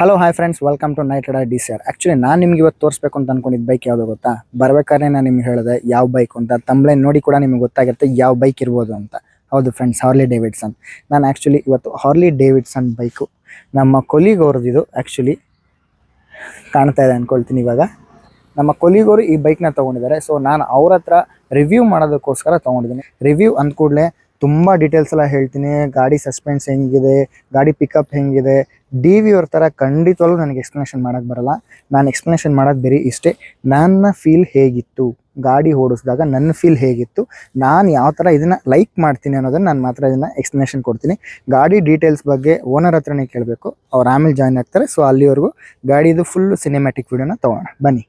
Hello hi friends welcome to night rider D C R actually ನಾನು ನಿಮ್ಗೆ ಇವತ್ತು ತೋರಿಸ್ಬೇಕು ಅಂತ ಅನ್ಕೊಂಡಿದ್ದು ಬೈಕ್ ಯಾವುದು ಗೊತ್ತಾ? ಬರ್ಬೇಕಾದ್ರೆ ನಾನು ನಿಮ್ಗೆ ಹೇಳಿದೆ, ಯಾವ ಬೈಕ್ ಅಂತ. ತಂಬ್ಲೈನ್ ನೋಡಿ ಕೂಡ ನಿಮ್ಗೆ ಗೊತ್ತಾಗುತ್ತೆ ಯಾವ ಬೈಕ್ ಇರ್ಬೋದು ಅಂತ. ಹೌದು ಫ್ರೆಂಡ್ಸ್ ಹಾರ್ಲಿ ಡೇವಿಡ್ಸನ್ ನಾನು ಆ್ಯಕ್ಚುಲಿ ಇವತ್ತು ಹಾರ್ಲಿ ಡೇವಿಡ್ಸನ್ ಬೈಕು ನಮ್ಮ ಕೊಲಿಗೋರ್ದಿದು ಆ್ಯಕ್ಚುಲಿ ಕಾಣ್ತಾ ಇದೆ ಅಂದ್ಕೊಳ್ತೀನಿ ಇವಾಗ. ನಮ್ಮ ಕೊಲಿಗೋರು ಈ ಬೈಕ್ನ ತೊಗೊಂಡಿದ್ದಾರೆ. ಸೊ ನಾನು ಅವ್ರ ಹತ್ರ ರಿವ್ಯೂ ಮಾಡೋದಕ್ಕೋಸ್ಕರ ತೊಗೊಂಡಿದ್ದೀನಿ. ರಿವ್ಯೂ ಅಂದ ಕೂಡಲೇ ತುಂಬ ಡೀಟೇಲ್ಸ್ ಎಲ್ಲ ಹೇಳ್ತೀನಿ. ಗಾಡಿ ಸಸ್ಪೆನ್ಸ್ ಹೆಂಗಿದೆ, ಗಾಡಿ ಪಿಕಪ್ ಹೆಂಗಿದೆ ಡಿ ವಿ ಅವ್ರ ಥರ ಖಂಡಿತವಾಗ್ಲೂ ನನಗೆ ಎಕ್ಸ್ಪ್ಲನೇಷನ್ ಮಾಡೋಕ್ಕೆ ಬರಲ್ಲ. ನಾನು ಎಕ್ಸ್ಪ್ಲನೇಷನ್ ಮಾಡೋದು ಬರೀ ಇಷ್ಟೇ. ನನ್ನ ಫೀಲ್ ಹೇಗಿತ್ತು? ಗಾಡಿ ಓಡಿಸಿದಾಗ ನನ್ನ ಫೀಲ್ ಹೇಗಿತ್ತು? ನಾನು ಯಾವ ಥರ ಇದನ್ನು ಲೈಕ್ ಮಾಡ್ತೀನಿ ಅನ್ನೋದನ್ನು ನಾನು ಮಾತ್ರ ಇದನ್ನು ಎಕ್ಸ್ಪ್ಲನೇಷನ್ ಕೊಡ್ತೀನಿ. ಗಾಡಿ ಡೀಟೇಲ್ಸ್ ಬಗ್ಗೆ ಓನರ್ ಹತ್ರನೇ ಕೇಳಬೇಕು. ಅವ್ರು ಆಮೇಲೆ ಜಾಯ್ನ್ ಆಗ್ತಾರೆ. ಸೊ ಅಲ್ಲಿವರೆಗೂ ಗಾಡಿದು ಫುಲ್ ಸಿನಿಮ್ಯಾಟಿಕ್ ವೀಡಿಯೋನ ತೊಗೋಣ. ಬನ್ನಿ.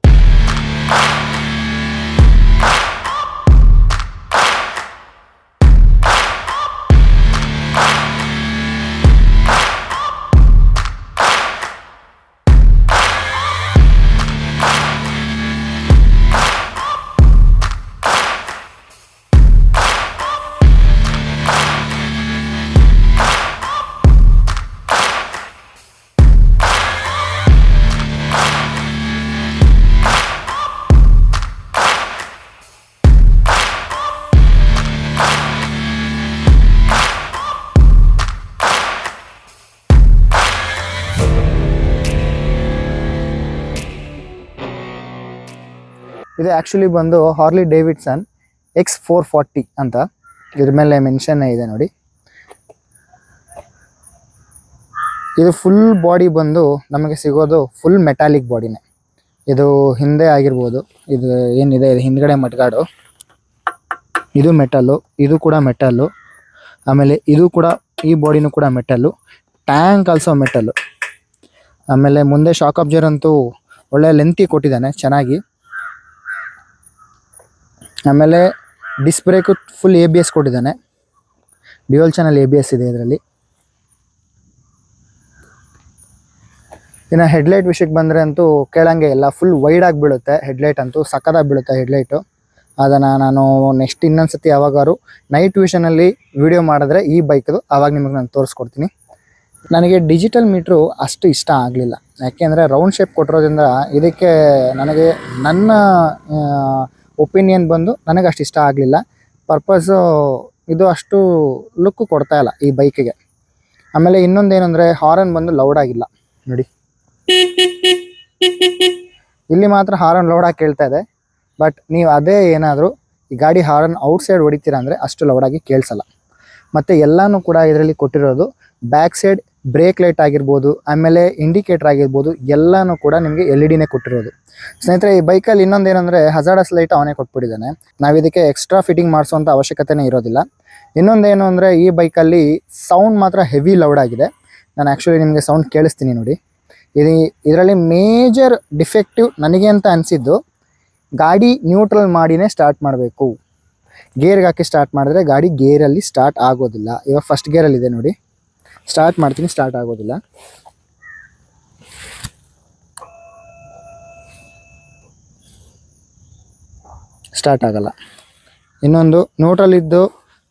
ಇದು ಆ್ಯಕ್ಚುಲಿ ಬಂದು Harley Davidson X four forty ಅಂತ. ಇದ್ರ ಮೇಲೆ ಮೆನ್ಷನ್ ಇದೆ ನೋಡಿ. ಇದು ಫುಲ್ ಬಾಡಿ ಬಂದು ನಮಗೆ ಸಿಗೋದು ಫುಲ್ ಮೆಟಾಲಿಕ್ ಬಾಡಿನೇ ಇದು ಹಿಂದೆ ಆಗಿರ್ಬೋದು. ಇದು ಏನಿದೆ? ಇದು ಹಿಂದ್ಗಡೆ ಮಟ್ಗಾಡು ಇದು ಮೆಟಲ್ಲು. ಇದು ಕೂಡ ಮೆಟಲ್ಲು. ಆಮೇಲೆ ಇದು ಕೂಡ ಈ ಬಾಡಿನೂ ಕೂಡ ಮೆಟಲ್ಲು. ಟ್ಯಾಂಕ್ ಆಲ್ಸೋ ಮೆಟಲ್ಲು ಆಮೇಲೆ ಮುಂದೆ ಶಾಕ್ ಅಬ್ಜರ್ ಅಂತೂ ಒಳ್ಳೆ ಲೆಂತಿ ಕೊಟ್ಟಿದ್ದಾನೆ, ಚೆನ್ನಾಗಿ. ಆಮೇಲೆ disc brake full A B S ಕೊಟ್ಟಿದ್ದಾನೆ. Dual channel A B S ಇದೆ ಇದರಲ್ಲಿ. ಇನ್ನು ಹೆಡ್ಲೈಟ್ ವಿಷಯಕ್ಕೆ ಬಂದರೆ ಅಂತೂ ಕೇಳಂಗೆ ಇಲ್ಲ. ಫುಲ್ ವೈಡ್ ಆಗಿ ಬೀಳುತ್ತೆ ಹೆಡ್ಲೈಟ್ ಅಂತೂ ಸಕ್ಕದಾಗಿ ಬೀಳುತ್ತೆ ಹೆಡ್ಲೈಟು ಅದನ್ನು ನಾನು ನೆಕ್ಸ್ಟ್ ಇನ್ನೊಂದು ಸತಿ ಯಾವಾಗಾರು ನೈಟ್ ವಿಷನಲ್ಲಿ ವಿಡಿಯೋ ಮಾಡಿದ್ರೆ ಈ ಬೈಕ್ದು ಆವಾಗ ನಿಮಗೆ ನಾನು ತೋರಿಸ್ಕೊಡ್ತೀನಿ. ನನಗೆ ಡಿಜಿಟಲ್ ಮೀಟ್ರು ಅಷ್ಟು ಇಷ್ಟ ಆಗಲಿಲ್ಲ. ಯಾಕೆಂದರೆ ರೌಂಡ್ ಶೇಪ್ ಕೊಟ್ಟಿರೋದ್ರಿಂದ ಇದಕ್ಕೆ ನನಗೆ ನನ್ನ ಒಪಿನಿಯನ್ ಬಂದು ನನಗೆ ಅಷ್ಟು ಇಷ್ಟ ಆಗಲಿಲ್ಲ. ಪರ್ಪಸ್ಸು ಇದು ಅಷ್ಟು ಲುಕ್ಕು ಕೊಡ್ತಾ ಇಲ್ಲ ಈ ಬೈಕಿಗೆ. ಆಮೇಲೆ ಇನ್ನೊಂದೇನೆಂದರೆ ಹಾರನ್ ಬಂದು ಲೌಡ್ ಆಗಿಲ್ಲ. ನೋಡಿ. ಇಲ್ಲಿ ಮಾತ್ರ ಹಾರನ್ ಲೌಡಾಗಿ ಕೇಳ್ತಾ ಇದೆ. ಬಟ್ ನೀವು ಅದೇ ಏನಾದರೂ ಈ ಗಾಡಿ ಹಾರನ್ ಔಟ್ ಸೈಡ್ ಹೊಡಿತೀರ ಅಂದರೆ ಅಷ್ಟು ಲೌಡಾಗಿ ಕೇಳಿಸಲ್ಲ. ಮತ್ತು ಎಲ್ಲನೂ ಕೂಡ ಇದರಲ್ಲಿ ಕೊಟ್ಟಿರೋದು ಬ್ಯಾಕ್ ಸೈಡ್ ಬ್ರೇಕ್ ಲೈಟ್ ಆಗಿರ್ಬೋದು, ಆಮೇಲೆ ಇಂಡಿಕೇಟರ್ ಆಗಿರ್ಬೋದು, ಎಲ್ಲನೂ ಕೂಡ ನಿಮಗೆ ಎಲ್ ಇ ಡಿನೇ ಕೊಟ್ಟಿರೋದು. ಸ್ನೇಹಿತರೆ, ಈ ಬೈಕಲ್ಲಿ ಇನ್ನೊಂದೇನೆಂದರೆ ಹಜಾರ್ಡಸ್ ಲೈಟ್ ಅವನೇ ಕೊಟ್ಬಿಟ್ಟಿದ್ದಾನೆ. ನಾವು ಇದಕ್ಕೆ ಎಕ್ಸ್ಟ್ರಾ ಫಿಟ್ಟಿಂಗ್ ಮಾಡಿಸುವಂಥ ಅವಶ್ಯಕತೆನೇ ಇರೋದಿಲ್ಲ. ಇನ್ನೊಂದೇನು ಅಂದರೆ ಈ ಬೈಕಲ್ಲಿ ಸೌಂಡ್ ಮಾತ್ರ ಹೆವಿ ಲೌಡ್ ಆಗಿದೆ. ನಾನು ಆ್ಯಕ್ಚುಲಿ ನಿಮಗೆ ಸೌಂಡ್ ಕೇಳಿಸ್ತೀನಿ ನೋಡಿ. ಇದು ಇದರಲ್ಲಿ ಮೇಜರ್ ಡಿಫೆಕ್ಟಿವ್ ನನಗೆ ಅಂತ ಅನಿಸಿದ್ದು, ಗಾಡಿ ನ್ಯೂಟ್ರಲ್ ಮಾಡಿನೇ ಸ್ಟಾರ್ಟ್ ಮಾಡಬೇಕು. ಗೇರ್ಗೆ ಹಾಕಿ ಸ್ಟಾರ್ಟ್ ಮಾಡಿದ್ರೆ ಗಾಡಿ ಗೇರಲ್ಲಿ ಸ್ಟಾರ್ಟ್ ಆಗೋದಿಲ್ಲ. ಇವಾಗ ಫಸ್ಟ್ ಗೇರಲ್ಲಿದೆ ನೋಡಿ. ಸ್ಟಾರ್ಟ್ ಮಾಡ್ತೀನಿ, ಸ್ಟಾರ್ಟ್ ಆಗೋದಿಲ್ಲ. ಸ್ಟಾರ್ಟ್ ಆಗಲ್ಲ. ಇನ್ನೊಂದು, ನೋಟ್ರಲ್ಲಿದ್ದು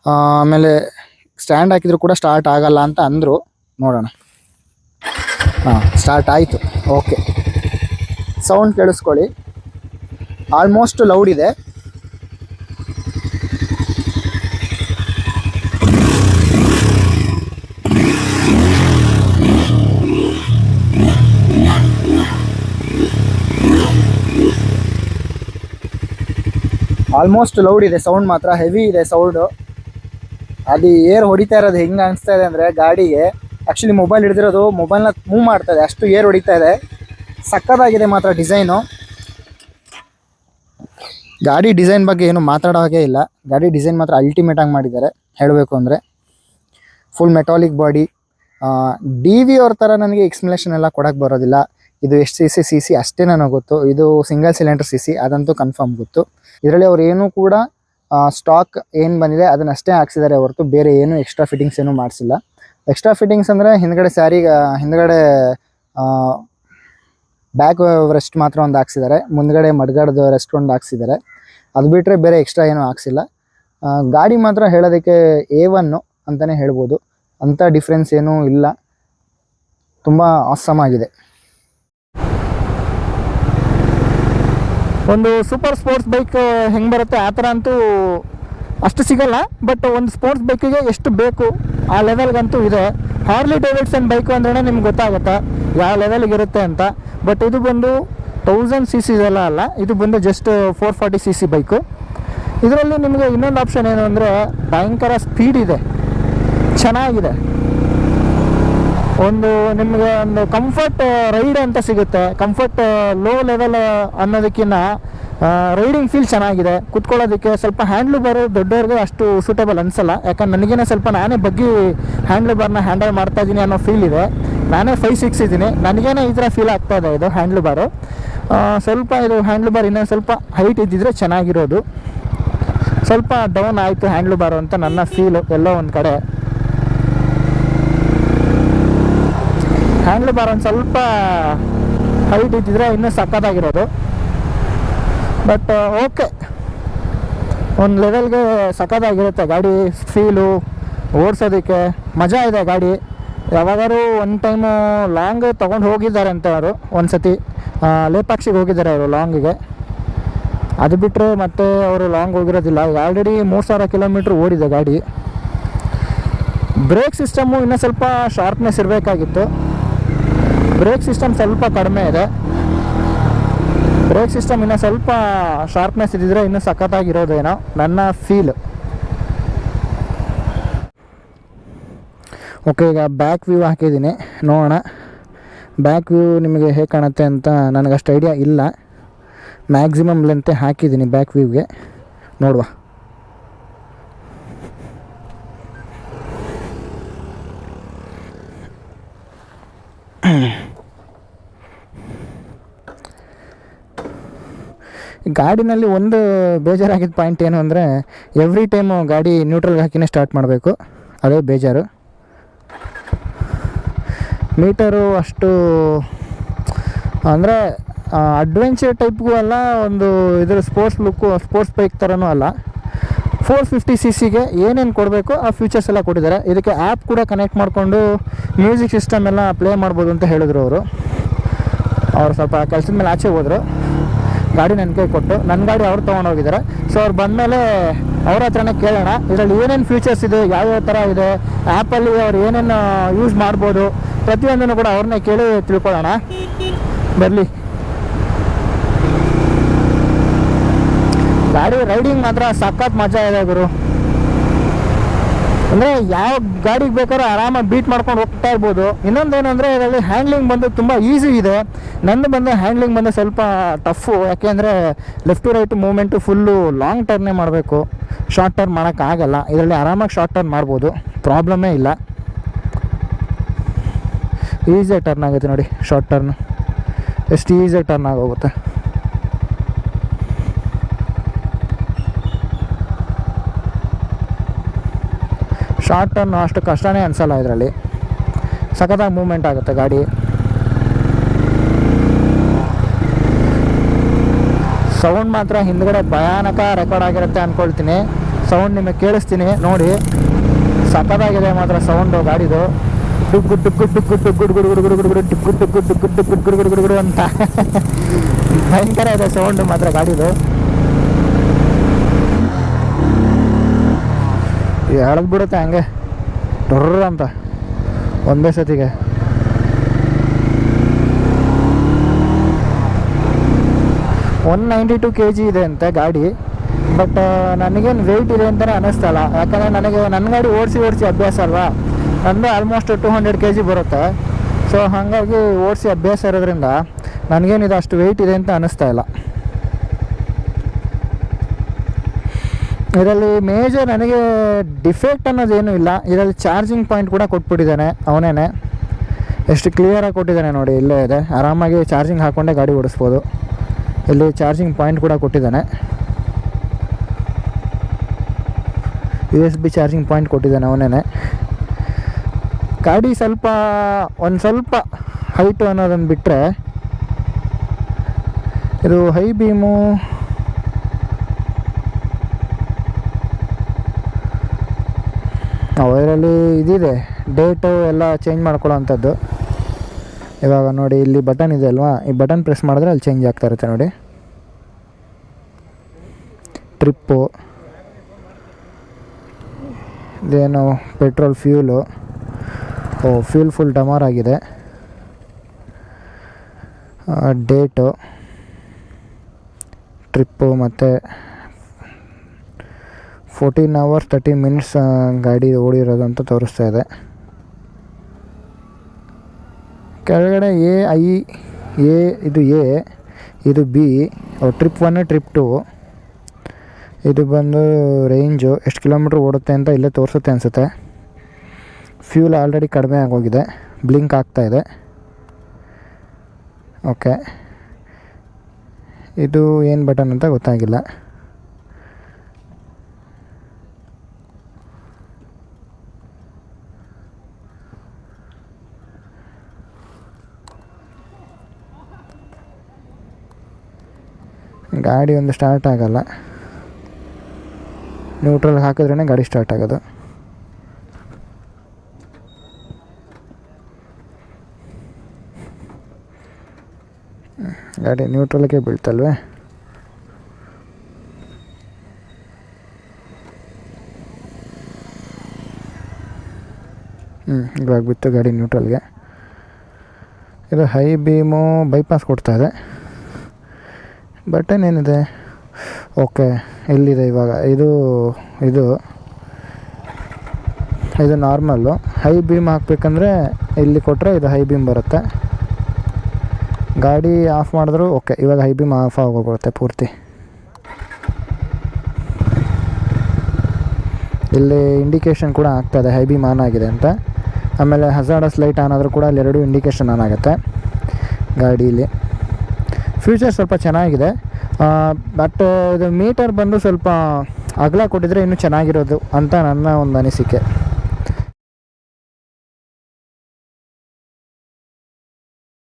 ಆಮೇಲೆ ಸ್ಟ್ಯಾಂಡ್ ಹಾಕಿದ್ರು ಕೂಡ ಸ್ಟಾರ್ಟ್ ಆಗಲ್ಲ ಅಂತ ಅಂದರು. ನೋಡೋಣ. ಹಾಂ, ಸ್ಟಾರ್ಟ್ ಆಯಿತು. ಓಕೆ. ಸೌಂಡ್ ಕೇಳಿಸ್ಕೊಳ್ಳಿ. ಆಲ್ಮೋಸ್ಟ್ ಲೌಡ್ ಇದೆ. ಆಲ್ಮೋಸ್ಟ್ ಲೌಡ್ ಇದೆ ಸೌಂಡ್ ಮಾತ್ರ ಹೆವಿ ಇದೆ ಸೌಂಡು ಅದು ಏರ್ ಹೊಡಿತಾ ಇರೋದು ಹೆಂಗೆ ಅನಿಸ್ತಾ ಇದೆ ಅಂದರೆ ಗಾಡಿಗೆ ಆ್ಯಕ್ಚುಲಿ ಮೊಬೈಲ್ ಹಿಡಿದಿರೋದು ಮೊಬೈಲ್ನ ಮೂವ್ ಮಾಡ್ತಾ ಇದೆ, ಅಷ್ಟು ಏರ್ ಹೊಡಿತಾ ಇದೆ. ಸಕ್ಕತ್ತಾಗಿದೆ ಮಾತ್ರ ಡಿಸೈನು ಗಾಡಿ ಡಿಸೈನ್ ಬಗ್ಗೆ ಏನು ಮಾತಾಡೋ ಹಾಗೆ ಇಲ್ಲ. ಗಾಡಿ ಡಿಸೈನ್ ಮಾತ್ರ ಅಲ್ಟಿಮೇಟ್ ಆಗಿ ಮಾಡಿದ್ದಾರೆ, ಹೇಳಬೇಕು ಅಂದರೆ. Full metallic body D V ಅವ್ರ ಥರ ನನಗೆ ಎಕ್ಸ್ಪ್ಲನೇಷನ್ ಎಲ್ಲ ಕೊಡೋಕ್ಕೆ ಬರೋದಿಲ್ಲ. ಇದು ಎಷ್ಟು ಸಿ ಸಿ ಸಿ ಸಿ ಅಷ್ಟೇ ನನಗೆ ಗೊತ್ತು. ಇದು ಸಿಂಗಲ್ ಸಿಲಿಂಡರ್ ಸಿ ಸಿ ಅದಂತೂ ಕನ್ಫರ್ಮ್ ಗೊತ್ತು. ಇದರಲ್ಲಿ ಅವ್ರು ಏನೂ ಕೂಡ ಸ್ಟಾಕ್ ಏನು ಬಂದಿದೆ ಅದನ್ನಷ್ಟೇ ಹಾಕ್ಸಿದ್ದಾರೆ ಹೊರತು ಬೇರೆ ಏನು ಎಕ್ಸ್ಟ್ರಾ ಫಿಟ್ಟಿಂಗ್ಸ್ ಏನೂ ಮಾಡಿಸಿಲ್ಲ. ಎಕ್ಸ್ಟ್ರಾ ಫಿಟ್ಟಿಂಗ್ಸ್ ಅಂದರೆ ಹಿಂದ್ಗಡೆ ಸ್ಯಾರಿ ಹಿಂದ್ಗಡೆ ಬ್ಯಾಕ್ ರೆಸ್ಟ್ ಮಾತ್ರ ಒಂದು ಹಾಕ್ಸಿದ್ದಾರೆ. ಮುಂದ್ಗಡೆ ಮಡ್ಗಾಡ್ದು ರೆಸ್ಟ್ ಒಂದು ಹಾಕ್ಸಿದ್ದಾರೆ. ಅದು ಬಿಟ್ಟರೆ ಬೇರೆ ಎಕ್ಸ್ಟ್ರಾ ಏನೂ ಹಾಕ್ಸಿಲ್ಲ. ಗಾಡಿ ಮಾತ್ರ ಹೇಳೋದಕ್ಕೆ ಎ ಒನ್ನು ಅಂತಲೇ ಹೇಳ್ಬೋದು. ಅಂಥ ಡಿಫ್ರೆನ್ಸ್ ಏನೂ ಇಲ್ಲ. ತುಂಬ ಆಗಿದೆ. ಒಂದು ಸೂಪರ್ ಸ್ಪೋರ್ಟ್ಸ್ ಬೈಕ್ ಹೆಂಗೆ ಬರುತ್ತೆ? ಆ ಥರ ಅಂತೂ ಅಷ್ಟು ಸಿಗಲ್ಲ ಬಟ್ ಒಂದು ಸ್ಪೋರ್ಟ್ಸ್ ಬೈಕಿಗೆ ಎಷ್ಟು ಬೇಕು, ಆ ಲೆವೆಲ್ಗಂತೂ ಇದೆ. ಹಾರ್ಲಿ ಡೇವಿಡ್ಸನ್ ಬೈಕು ಅಂದ್ರೆ ನಿಮ್ಗೆ ಗೊತ್ತಾಗುತ್ತೆ? ಯಾವ ಲೆವೆಲ್ಗೆ ಇರುತ್ತೆ ಅಂತ. ಬಟ್ ಇದು ಬಂದು ತೌಸಂಡ್ ಸಿ ಸಿ ಎಲ್ಲ ಅಲ್ಲ, ಇದು ಬಂದು just four forty C C bike ಇದರಲ್ಲಿ ನಿಮಗೆ ಇನ್ನೊಂದು ಆಪ್ಷನ್ ಏನು ಅಂದರೆ ಭಯಂಕರ ಸ್ಪೀಡ್ ಇದೆ. ಚೆನ್ನಾಗಿದೆ. ಒಂದು ನಿಮಗೆ ಒಂದು ಕಂಫರ್ಟ್ ರೈಡ್ ಅಂತ ಸಿಗುತ್ತೆ. ಕಂಫರ್ಟ್ ಲೋ ಲೆವೆಲ್ ಅನ್ನೋದಕ್ಕಿಂತ ರೈಡಿಂಗ್ ಫೀಲ್ ಚೆನ್ನಾಗಿದೆ. ಕುತ್ಕೊಳ್ಳೋದಕ್ಕೆ ಸ್ವಲ್ಪ ಹ್ಯಾಂಡ್ಲು ಬಾರು ದೊಡ್ಡವ್ರಿಗೆ ಅಷ್ಟು ಸೂಟೇಬಲ್ ಅನಿಸಲ್ಲ. ಯಾಕಂದ್ರೆ ನನಗೇನೆ ಸ್ವಲ್ಪ ನಾನೇ ಬಗ್ಗಿ ಹ್ಯಾಂಡ್ಲು ಬಾರ್ನ ಹ್ಯಾಂಡಲ್ ಮಾಡ್ತಾ ಇದ್ದೀನಿ ಅನ್ನೋ ಫೀಲ್ ಇದೆ. ನಾನೇ ಫೈವ್ ಸಿಕ್ಸ್ ಇದ್ದೀನಿ ನನಗೇನೆ ಈ ಥರ ಫೀಲ್ ಆಗ್ತಾ ಇದೆ ಇದು ಹ್ಯಾಂಡ್ಲು ಬಾರು ಸ್ವಲ್ಪ ಇದು ಹ್ಯಾಂಡ್ಲು ಬಾರ್ ಇನ್ನೊಂದು ಸ್ವಲ್ಪ ಹೈಟ್ ಇದ್ದಿದ್ರೆ ಚೆನ್ನಾಗಿರೋದು. ಸ್ವಲ್ಪ ಡೌನ್ ಆಯಿತು ಹ್ಯಾಂಡ್ಲು ಬಾರು ಅಂತ ನನ್ನ ಫೀಲು ಎಲ್ಲೋ ಒಂದು ಕಡೆ. ಹ್ಯಾಂಡ್ಲ್ ಬಾರ್ ಒಂದು ಸ್ವಲ್ಪ ಹೈಟ್ ಇದ್ದಿದ್ರೆ ಇನ್ನೂ ಸಕ್ಕತ್ತಾಗಿರೋದು ಬಟ್ ಓಕೆ ಒಂದು ಲೆವೆಲ್ಗೆ ಸಕ್ಕತ್ತಾಗಿರುತ್ತೆ ಗಾಡಿ ಫೀಲು ಓಡಿಸೋದಕ್ಕೆ ಮಜಾ ಇದೆ ಗಾಡಿ. ಯಾವಾಗಾರು ಒಂದು ಟೈಮು ಲಾಂಗ್ ತೊಗೊಂಡು ಹೋಗಿದ್ದಾರೆ ಅಂತ ಅವರು ಒಂದು ಸತಿ ಲೇಪಾಕ್ಷಿಗೆ ಹೋಗಿದ್ದಾರೆ ಅವರು ಲಾಂಗಿಗೆ ಅದು ಬಿಟ್ಟರೆ ಮತ್ತೆ ಅವರು ಲಾಂಗ್ ಹೋಗಿರೋದಿಲ್ಲ. ಆಲ್ರೆಡಿ ಮೂರು ಸಾವಿರ ಕಿಲೋಮೀಟ್ರ್ ಓಡಿದೆ ಗಾಡಿ. ಬ್ರೇಕ್ ಸಿಸ್ಟಮ್ಮು ಇನ್ನೂ ಸ್ವಲ್ಪ ಶಾರ್ಪ್ನೆಸ್ ಇರಬೇಕಾಗಿತ್ತು. ಬ್ರೇಕ್ ಸಿಸ್ಟಮ್ ಸ್ವಲ್ಪ ಕಡಿಮೆ ಇದೆ. ಬ್ರೇಕ್ ಸಿಸ್ಟಮ್ ಇನ್ನೂ ಸ್ವಲ್ಪ ಶಾರ್ಪ್ನೆಸ್ ಇದ್ದಿದ್ರೆ ಇನ್ನೂ ಸಖತ್ತಾಗಿರೋದೇನೋ ನನ್ನ ಫೀಲ್ ಓಕೆ ಈಗ ಬ್ಯಾಕ್ ವ್ಯೂ ಹಾಕಿದ್ದೀನಿ. ನೋಡೋಣ. ಬ್ಯಾಕ್ ವ್ಯೂ ನಿಮಗೆ ಹೇಗೆ ಕಾಣುತ್ತೆ ಅಂತ ನನಗಷ್ಟು ಐಡಿಯಾ ಇಲ್ಲ. ಮ್ಯಾಕ್ಸಿಮಮ್ ಲೆಂತೆ ಹಾಕಿದ್ದೀನಿ ಬ್ಯಾಕ್ ವ್ಯೂಗೆ ನೋಡುವ. ಗಾಡಿನಲ್ಲಿ ಒಂದು ಬೇಜಾರಾಗಿದ್ದ ಪಾಯಿಂಟ್ ಏನು ಅಂದರೆ ಎವ್ರಿ ಟೈಮು ಗಾಡಿ ನ್ಯೂಟ್ರಲ್ಗೆ ಹಾಕಿನೇ ಸ್ಟಾರ್ಟ್ ಮಾಡಬೇಕು. ಅದೇ ಬೇಜಾರು. ಮೀಟರು ಅಷ್ಟು, ಅಂದರೆ ಅಡ್ವೆಂಚರ್ ಟೈಪ್ಗೂ ಅಲ್ಲ, ಒಂದು ಇದರ ಸ್ಪೋರ್ಟ್ಸ್ ಲುಕ್ಕು ಸ್ಪೋರ್ಟ್ಸ್ ಬೈಕ್ ಥರನೂ ಅಲ್ಲ. ಫೋರ್ ಫಿಫ್ಟಿ ಸಿ ಸಿಗೆ ಏನೇನು ಕೊಡಬೇಕು, ಆ ಫೀಚರ್ಸ್ ಎಲ್ಲ ಕೊಟ್ಟಿದ್ದಾರೆ. ಇದಕ್ಕೆ ಆ್ಯಪ್ ಕೂಡ ಕನೆಕ್ಟ್ ಮಾಡಿಕೊಂಡು ಮ್ಯೂಸಿಕ್ ಸಿಸ್ಟಮ್ ಎಲ್ಲ ಪ್ಲೇ ಮಾಡ್ಬೋದು ಅಂತ ಹೇಳಿದ್ರು ಅವರು. ಅವ್ರು ಸ್ವಲ್ಪ ಕೆಲಸದ ಮೇಲೆ ಆಚೆ ಹೋದರು. ಗಾಡಿ ನನ್ನ ಕೈ ಕೊಟ್ಟು ನನ್ನ ಗಾಡಿ ಅವ್ರು ತೊಗೊಂಡೋಗಿದ್ದಾರೆ ಸೊ ಅವ್ರು ಬಂದಮೇಲೆ ಅವ್ರ ಹತ್ರನೇ ಕೇಳೋಣ. ಇದರಲ್ಲಿ ಏನೇನು ಫೀಚರ್ಸ್ ಇದೆ, ಯಾವ್ಯಾವ ಥರ ಇದೆ ಆ್ಯಪಲ್ಲಿ ಅವ್ರು ಏನೇನು ಯೂಸ್ ಮಾಡ್ಬೋದು ಪ್ರತಿಯೊಂದನ್ನು ಕೂಡ ಅವ್ರನ್ನೇ ಕೇಳಿ ತಿಳ್ಕೊಳ್ಳೋಣ. ಬರಲಿ. ಗಾಡಿ ರೈಡಿಂಗ್ ಮಾತ್ರ ಸಖತ್ ಮಜಾ ಇದೆ ಗುರು. ಅಂದರೆ ಯಾವ ಗಾಡಿಗೆ ಬೇಕಾದ್ರೂ ಆರಾಮಾಗಿ ಬೀಟ್ ಮಾಡ್ಕೊಂಡು ಹೋಗ್ತಾ ಇರ್ಬೋದು. ಇನ್ನೊಂದು ಏನಂದರೆ ಇದರಲ್ಲಿ ಹ್ಯಾಂಡ್ಲಿಂಗ್ ಬಂದು ತುಂಬ ಈಸಿ ಇದೆ. ನಂದು ಬಂದು ಹ್ಯಾಂಡ್ಲಿಂಗ್ ಬಂದು ಸ್ವಲ್ಪ ಟಫು ಯಾಕೆಂದರೆ left right movement full long ಟರ್ನೇ ಮಾಡಬೇಕು. ಶಾರ್ಟ್ ಟರ್ನ್ ಮಾಡೋಕ್ಕಾಗಲ್ಲ ಇದರಲ್ಲಿ ಆರಾಮಾಗಿ ಶಾರ್ಟ್ ಟರ್ನ್ ಮಾಡ್ಬೋದು. ಪ್ರಾಬ್ಲಮೇ ಇಲ್ಲ. ಈಸಿಯಾಗಿ ಟರ್ನ್ ಆಗುತ್ತೆ ನೋಡಿ ಶಾರ್ಟ್ ಟರ್ನ್ ಎಷ್ಟು ಈಸಿಯಾಗಿ ಟರ್ನ್ ಆಗೋಗುತ್ತೆ. ಶಾರ್ಟ್ ಟರ್ನ್ ಅಷ್ಟು ಕಷ್ಟನೇ ಅನಿಸಲ್ಲ ಇದರಲ್ಲಿ ಸಖತ್ತಾಗಿ ಮೂಮೆಂಟ್ ಆಗುತ್ತೆ ಗಾಡಿ ಸೌಂಡ್ ಮಾತ್ರ ಹಿಂದ್ಗಡೆ ಭಯಾನಕ ರೆಕಾರ್ಡ್ ಆಗಿರುತ್ತೆ ಅಂದ್ಕೊಳ್ತೀನಿ ಸೌಂಡ್ ನಿಮಗೆ ಕೇಳಿಸ್ತೀನಿ ನೋಡಿ ಸಖತ್ತಾಗಿದೆ ಮಾತ್ರ ಸೌಂಡು ಗಾಡಿದು ಡುಗ್ಗು ಡುಗ್ಗು ಡುಗ್ಗು ಡುಗ್ಗು ಗುಡು ಗುಡು ಗುಡು ಗುಡು ಡುಗ್ಗು ಡುಗ್ಗು ಡುಗ್ಗು ಡುಗ್ಗು ಡುಗ್ಗು ಗುಡು ಗುಡು ಅಂತ ಭಯಂಕರ ಇದೆ ಸೌಂಡು ಮಾತ್ರ ಗಾಡಿದು ಎಳ್ದು ಬಿಡುತ್ತೆ ಹಂಗೆ? ಟೊರ್ರ ಅಂತ. ಒಂದೇ ಸತಿಗೆ. One ninety two K G ಇದೆ ಅಂತೆ ಗಾಡಿ. ಬಟ್ ನನಗೇನು ವೆಯ್ಟ್ ಇದೆ ಅಂತಲೇ ಅನ್ನಿಸ್ತಲ್ಲ ಯಾಕಂದರೆ ನನಗೆ ನನ್ನ ಗಾಡಿ ಓಡಿಸಿ ಓಡಿಸಿ ಅಭ್ಯಾಸ ಅಲ್ವಾ? ನಂದು almost two hundred K G ಬರುತ್ತೆ. ಸೊ ಹಾಗಾಗಿ ಓಡಿಸಿ ಅಭ್ಯಾಸ ಇರೋದ್ರಿಂದ ನನಗೇನಿದೆ ಅಷ್ಟು ವೆಯ್ಟ್ ಇದೆ ಅಂತ ಅನ್ನಿಸ್ತಾ ಇಲ್ಲ. ಇದರಲ್ಲಿ ಮೇಜರ್ ನನಗೆ ಡಿಫೆಕ್ಟ್ ಅನ್ನೋದೇನು ಇಲ್ಲ. ಇದರಲ್ಲಿ ಚಾರ್ಜಿಂಗ್ ಪಾಯಿಂಟ್ ಕೂಡ ಕೊಟ್ಬಿಟ್ಟಿದ್ದಾನೆ ಅವನೇನೆ. ಎಷ್ಟು ಕ್ಲಿಯರಾಗಿ ಕೊಟ್ಟಿದ್ದಾನೆ ನೋಡಿ, ಇಲ್ಲೇ ಇದೆ. ಆರಾಮಾಗಿ ಚಾರ್ಜಿಂಗ್ ಹಾಕ್ಕೊಂಡೇ ಗಾಡಿ ಓಡಿಸ್ಬೋದು. ಇಲ್ಲಿ ಚಾರ್ಜಿಂಗ್ ಪಾಯಿಂಟ್ ಕೂಡ ಕೊಟ್ಟಿದ್ದಾನೆ. U S B charging point ಕೊಟ್ಟಿದ್ದಾನೆ ಅವನೇನೆ. ಗಾಡಿ ಸ್ವಲ್ಪ, ಒಂದು ಸ್ವಲ್ಪ ಹೈಟು ಅನ್ನೋದನ್ನು ಬಿಟ್ಟರೆ ಇದು ಹೈ ಬೀಮು ಅದರಲ್ಲಿ ಇದಿದೆ. ಡೇಟು ಎಲ್ಲ ಚೇಂಜ್ ಮಾಡ್ಕೊಳ್ಳೋ ಅಂಥದ್ದು ಇವಾಗ ನೋಡಿ ಇಲ್ಲಿ ಬಟನ್ ಇದೆ ಅಲ್ವಾ? ಈ ಬಟನ್ ಪ್ರೆಸ್ ಮಾಡಿದ್ರೆ ಅಲ್ಲಿ ಚೇಂಜ್ ಆಗ್ತಾ ಇರುತ್ತೆ ನೋಡಿ. ಟ್ರಿಪ್ಪು ಇದೇನು petrol fuel oh fuel full ಡಮಾರ್ ಆಗಿದೆ. ಡೇಟು ಟ್ರಿಪ್ಪು ಮತ್ತು ಫೋರ್ಟೀನ್ ಅವರ್ಸ್ ತರ್ಟೀನ್ ಮಿನಿಟ್ಸ್ ಗಾಡಿ ಓಡಿರೋದು ಅಂತ ತೋರಿಸ್ತಾ ಇದೆ. ಕೆಳಗಡೆ ಎ ಐ ಎ ಇದು ಎ ಇದು B trip one trip two ಇದು ಬಂದು ರೇಂಜು ಎಷ್ಟು ಕಿಲೋಮೀಟ್ರ್ ಓಡುತ್ತೆ ಅಂತ ಇಲ್ಲೇ ತೋರಿಸುತ್ತೆ ಅನಿಸುತ್ತೆ. ಫ್ಯೂಲ್ ಆಲ್ರೆಡಿ ಕಡಿಮೆ ಆಗೋಗಿದೆ ಬ್ಲಿಂಕ್ ಆಗ್ತಾ ಇದೆ. ಓಕೆ ಇದು ಏನು ಬಟನ್ ಅಂತ ಗೊತ್ತಾಗಿಲ್ಲ. ಗಾಡಿ ಒಂದು ಸ್ಟಾರ್ಟ್ ಆಗಲ್ಲ. ನ್ಯೂಟ್ರಲ್ ಹಾಕಿದ್ರೇ ಗಾಡಿ ಸ್ಟಾರ್ಟ್ ಆಗೋದು. ಗಾಡಿ ನ್ಯೂಟ್ರಲ್ಗೆ ಬೀಳ್ತಲ್ವೇ? ಹ್ಞೂ ಇವಾಗ ಬಿತ್ತು ಗಾಡಿ ನ್ಯೂಟ್ರಲ್ಗೆ ಇದು ಹೈ ಬೀಮು ಬೈಪಾಸ್ ಕೊಡ್ತಾ ಇದೆ. ಬಟನ್ ಏನಿದೆ? ಓಕೆ ಎಲ್ಲಿದೆ ಇವಾಗ? ಇದು ಇದು ಇದು ನಾರ್ಮಲ್ಲು ಹೈ ಬೀಮ್ ಹಾಕ್ಬೇಕಂದ್ರೆ ಇಲ್ಲಿ ಕೊಟ್ಟರೆ ಇದು ಹೈ ಬೀಮ್ ಬರುತ್ತೆ. ಗಾಡಿ ಆಫ್ ಮಾಡಿದ್ರು ಓಕೆ ಇವಾಗ ಹೈ ಬೀಮ್ ಆಫ್ ಆಗೋಗ್ಬಿಡುತ್ತೆ ಪೂರ್ತಿ. ಇಲ್ಲಿ ಇಂಡಿಕೇಶನ್ ಕೂಡ ಆಗ್ತಾಯಿದೆ ಹೈ ಬೀಮ್ ಆನ್ ಆಗಿದೆ ಅಂತ. ಆಮೇಲೆ ಹಜಾರ್ಡಸ್ ಲೈಟ್ ಆನ್ ಆದರೂ ಕೂಡ ಅಲ್ಲಿ ಎರಡೂ ಇಂಡಿಕೇಶನ್ ಆನ್ ಆಗುತ್ತೆ ಗಾಡೀಲಿ. ಫ್ಯೂಚರ್ ಸ್ವಲ್ಪ ಚೆನ್ನಾಗಿದೆ. ಬಟ್ ಇದು ಮೀಟರ್ ಬಂದು ಸ್ವಲ್ಪ ಅಗಲ ಕೊಟ್ಟಿದ್ರೆ ಇನ್ನೂ ಚೆನ್ನಾಗಿರೋದು ಅಂತ ನನ್ನ ಒಂದು ಅನಿಸಿಕೆ.